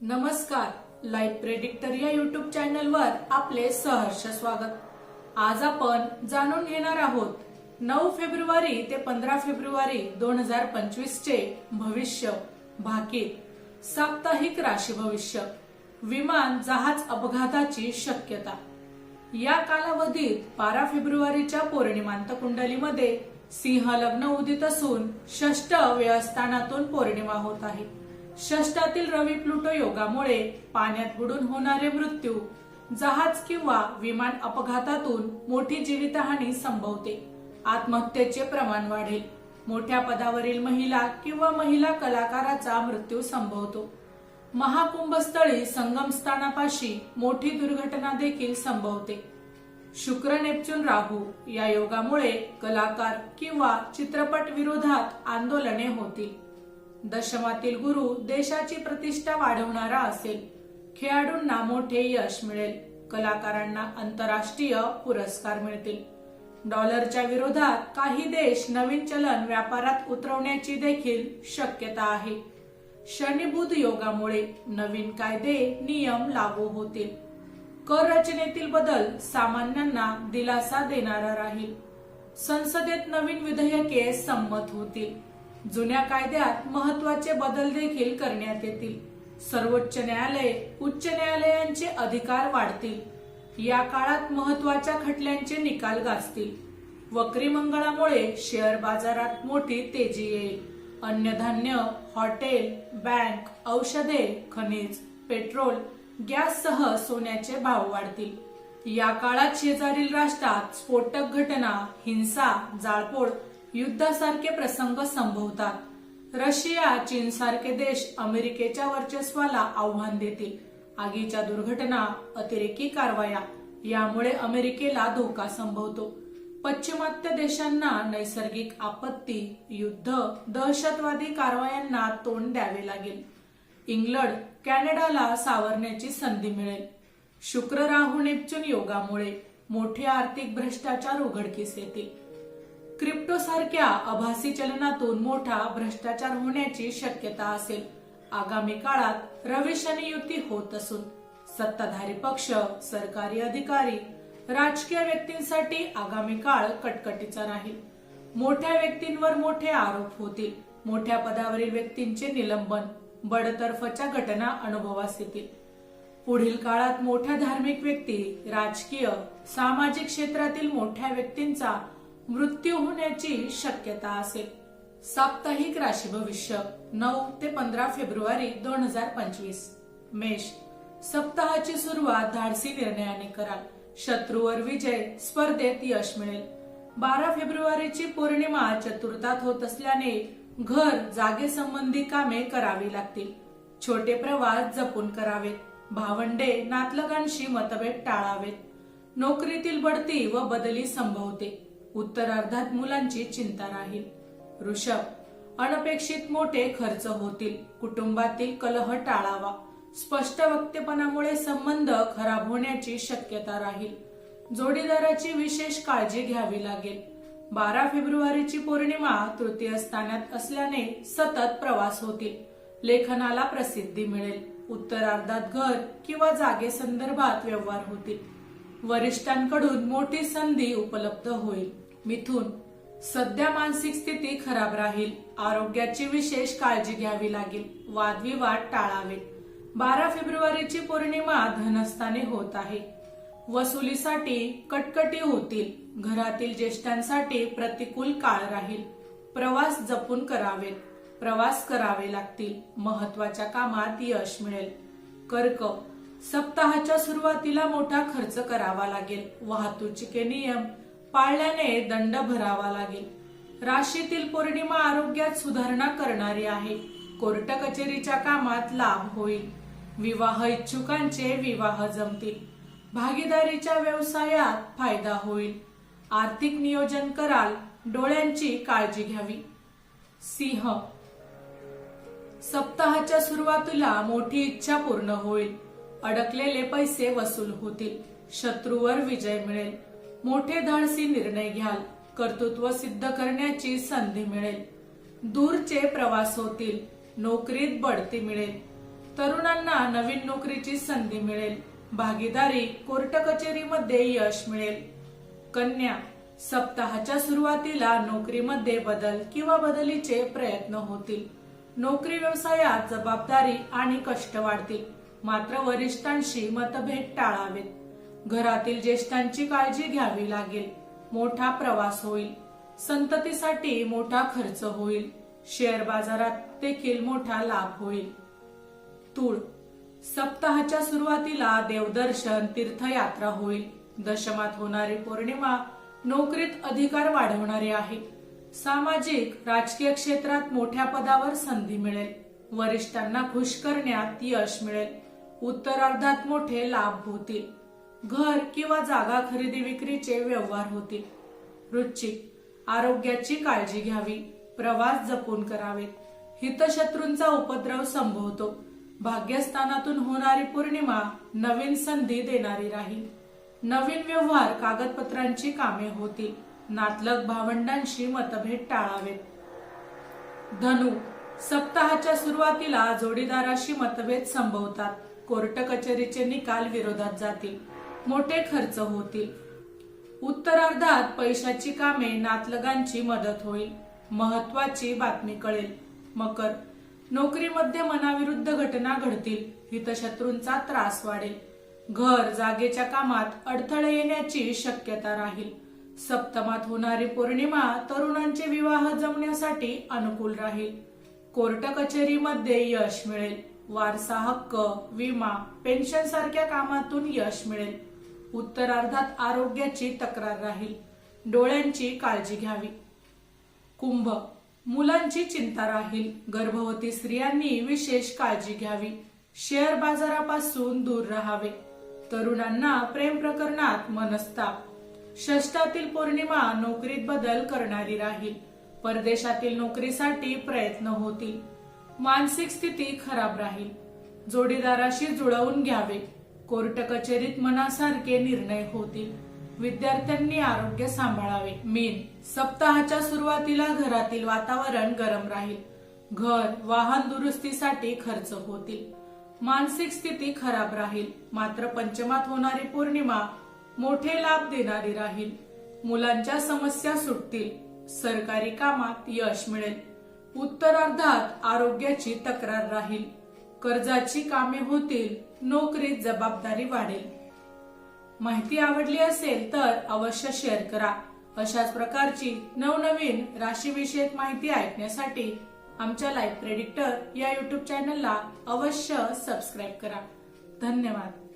नमस्कार life predictor या YouTube चॅनलवर आपले सहर्ष स्वागत. आज आपण जाणून घेणार आहोत नऊ फेब्रुवारी ते पंधरा फेब्रुवारी दोन हजार पंचवीस चे भविष्य भाकीत साप्ताहिक राशी भविष्य विमान जहाज अपघाताची शक्यता. या कालावधीत बारा फेब्रुवारीच्या पौर्णिमांत कुंडलीमध्ये सिंह लग्न उदित असून षष्ट व्यवस्थानातून पौर्णिमा होत आहे. षष्टातील रवी प्लुटो योगामुळे पाण्यात बुडून होणारे मृत्यू जहाज किंवा विमान अपघातातून मोठी जीवितहानी संभवते. आत्महत्येचे प्रमाण वाढेल. मोठ्या पदावरील महिला किंवा महिला कलाकाराचा मृत्यू संभवतो. महाकुंभस्थळी संगम स्थानापाशी मोठी दुर्घटना देखील संभवते. शुक्र नेपच्यून राहू या योगामुळे कलाकार किंवा चित्रपट विरोधात आंदोलने होतील. दशमातील गुरु देशाची प्रतिष्ठा वाढवणारा असेल. खेळाडूंना मोठे यश मिळेल. कलाकारांना आंतरराष्ट्रीय पुरस्कार मिळतील. डॉलरच्या विरोधात काही देश नवीन चलन व्यापारात उतरवण्याची देखील शक्यता आहे. शनी बुध योगामुळे नवीन कायदे नियम लागू होतील. कर रचनेतील बदल सामान्यांना दिलासा देणारा राहील. संसदेत नवीन विधेयके संमत होतील. जुन्या कायद्यात महत्त्वाचे बदल देखील करण्यात येतील. सर्वोच्च न्यायालय उच्च न्यायालयांचे अधिकार वाढतील. या काळात महत्त्वाच्या खटल्यांचे निकाल गाजतील. वक्रीमंगळामुळे शेअर बाजारात मोठी तेजी येईल. अन्नधान्य हॉटेल बँक औषधे खनिज पेट्रोल गॅससह सोन्याचे भाव वाढतील. या काळात शेजारील राष्ट्रात स्फोटक घटना हिंसा जाळपोळ युद्धासारखे प्रसंग संभवतात. रशिया चीन सारखे देश अमेरिकेच्या वर्चस्वाला आव्हान देतील. आगीच्या दुर्घटना अतिरेकी कारवाया यामुळे अमेरिकेला धोका संभवतो. पश्चिमात्य देशांना नैसर्गिक आपत्ती युद्ध दहशतवादी कारवायांना तोंड द्यावे लागेल. इंग्लंड कॅनडाला सावरण्याची संधी मिळेल. शुक्र राहू नेपच्यून योगामुळे मोठे आर्थिक भ्रष्टाचार उघडकीस येतील. क्रिप्टो सारख्या आभासी चलनातून मोठा भ्रष्टाचार होण्याची शक्यता असेल. आगामी काळात रविशनी युती होत असून सत्ताधारी पक्ष सरकारी अधिकारी राजकीय व्यक्तींसाठी आगामी काळ कटकटीचा राहील. मोठ्या व्यक्तींवर मोठे आरोप होतील. मोठ्या पदावरील व्यक्तींचे निलंबन बडतर्फच्या घटना अनुभवास येतील. पुढील काळात मोठ्या धार्मिक व्यक्ती राजकीय सामाजिक क्षेत्रातील मोठ्या व्यक्तींचा मृत्यू होण्याची शक्यता असेल. साप्ताहिक राशी भविष्य नऊ ते पंधरा फेब्रुवारी दोन हजार पंचवीस. मेष सप्ताहाची सुरुवात धाडसी निर्णयाने कराल. शत्रूवर विजय स्पर्धेत यश मिळेल. बारा फेब्रुवारीची पौर्णिमा चतुर्थात होत असल्याने घर जागेसंबंधी कामे करावी लागतील. छोटे प्रवास जपून करावेत. भावंडे नातलगांशी मतभेद टाळावेत. नोकरीतील बढती व बदली संभवते. उत्तरार्धात मुलांची चिंता राहील. ऋषभ अनपेक्षित मोठे खर्च होतील. कुटुंबातील कलह टाळावा. स्पष्ट वक्तेपणामुळे संबंध खराब होण्याची शक्यता राहील. जोडीदाराची विशेष काळजी घ्यावी लागेल. बारा फेब्रुवारीची पौर्णिमा तृतीय स्थानात असल्याने सतत प्रवास होतील. लेखनाला प्रसिद्धी मिळेल. उत्तरार्धात घर किंवा जागे संदर्भात व्यवहार होतील. वरिष्ठांकडून मोठी संधी उपलब्ध होईल. मिथून सध्या मानसिक स्थिती खराब राहील. आरोग्याची विशेष काळजी घ्यावी लागेल. वादविवाद टाळावे. बारा फेब्रुवारीची पौर्णिमा धनस्थाने होत आहे. वसुलीसाठी कटकटी होतील. घरातील ज्येष्ठांसाठी प्रतिकूल काळ राहील. प्रवास जपून करावेत. प्रवास करावे लागतील. महत्त्वाच्या कामात यश मिळेल. कर्क सप्ताहाच्या सुरुवातीला मोठा खर्च करावा लागेल. वाहतुकीचे नियम पाळल्याने दंड भरावा लागेल. राशीतील पौर्णिमा आरोग्यात सुधारणा करणारी आहे. कोर्ट कचेरीच्या कामात लाभ होईल. विवाह इच्छुकांचे विवाह जमतील. भागीदारीच्या व्यवसायात फायदा होईल. आर्थिक नियोजन कराल डोळ्यांची काळजी घ्यावी. सिंह. सप्ताहाच्या सुरुवातीला मोठी इच्छा पूर्ण होईल. अडकलेले पैसे वसूल होतील. शत्रूवर विजय मिळेल. मोठे धाडसी निर्णय घ्याल. कर्तृत्व सिद्ध करण्याची संधी मिळेल. दूरचे प्रवास होतील. नोकरीत बढती मिळेल. तरुणांना नवीन नोकरीची संधी मिळेल. भागीदारी कोर्ट कचेरीमध्ये यश मिळेल. कन्या सप्ताहाच्या सुरुवातीला नोकरीमध्ये बदल किंवा बदलीचे प्रयत्न होतील. नोकरी व्यवसायात जबाबदारी आणि कष्ट वाढतील. मात्र वरिष्ठांशी मतभेद टाळावेत. घरातील ज्येष्ठांची काळजी घ्यावी लागेल. मोठा प्रवास होईल. संततीसाठी मोठा खर्च होईल. शेअर बाजारात देखील मोठा लाभ होईल. तूळ. सप्ताहाच्या सुरुवातीला देवदर्शन तीर्थयात्रा होईल. दशमात होणारी पौर्णिमा नोकरीत अधिकार वाढवणारी आहे. सामाजिक राजकीय क्षेत्रात मोठ्या पदावर संधी मिळेल. वरिष्ठांना खुश करण्यात यश मिळेल. उत्तरार्धात मोठे लाभ होतील. घर किंवा जागा खरेदी विक्रीचे व्यवहार होतील. रुचिक आरोग्याची काळजी घ्यावी. प्रवास जपून करावेत. हितशत्रूंचा उपद्रव संभवतो. भाग्यस्थानातून होणारी पौर्णिमा नवीन संधी देणारी राहील. नवीन व्यवहार कागदपत्रांची कामे होतील. नातलग भावंडांशी मतभेद टाळावेत. धनु सप्ताहाच्या सुरुवातीला जोडीदाराशी मतभेद संभवतात. कोर्ट कचेरीचे निकाल विरोधात जातील. मोठे खर्च होतील. उत्तरार्धात पैशाची कामे नातलगांची मदत होईल. महत्वाची बातमी कळेल. मकर. नोकरीमध्ये मनाविरुद्ध घटना घडतील. हितशत्रूंचा त्रास वाढेल. घर जागेच्या कामात अडथळे येण्याची शक्यता राहील. सप्तमात होणारी पौर्णिमा तरुणांचे विवाह जमण्यासाठी अनुकूल राहील. कोर्ट कचेरीमध्ये यश मिळेल. वारसा हक्क विमा पेन्शन सारख्या कामातून यश मिळेल. उत्तरार्धात आरोग्याची तक्रार राहील. डोळ्यांची काळजी घ्यावी. कुंभ. मुलांची चिंता राहील. गर्भवती स्त्रियांनी विशेष काळजी घ्यावी. शेअर बाजारापासून दूर राहावे. तरुणांना प्रेम प्रकरणात मनस्ताप. षष्टातील पौर्णिमा नोकरीत बदल करणारी राहील. परदेशातील नोकरीसाठी प्रयत्न होतील. मानसिक स्थिती खराब राहील. जोडीदाराशी जुळवून घ्यावे. कोर्ट कचेरीत मनासारखे निर्णय होतील. विद्यार्थ्यांनी आरोग्य सांभाळावे. मीन सप्ताहाच्या सुरुवातीला घरातील वातावरण गरम राहील. घर वाहन दुरुस्तीसाठी खर्च होतील. मानसिक स्थिती खराब राहील. मात्र पंचमात होणारी पौर्णिमा मोठे लाभ देणारी राहील. मुलांच्या समस्या सुटतील. सरकारी कामात यश मिळेल. उत्तरार्धात आरोग्याची तक्रार राहील. कर्जाची कामे होतील नोकरीत जबाबदारी वाढेल. माहिती आवडली असेल तर अवश्य शेअर करा. अशाच प्रकारची नवनवीन राशीविषयक माहिती ऐकण्यासाठी आमच्या लाईफ प्रेडिक्टर या युट्यूब चॅनलला अवश्य सबस्क्राईब करा. धन्यवाद.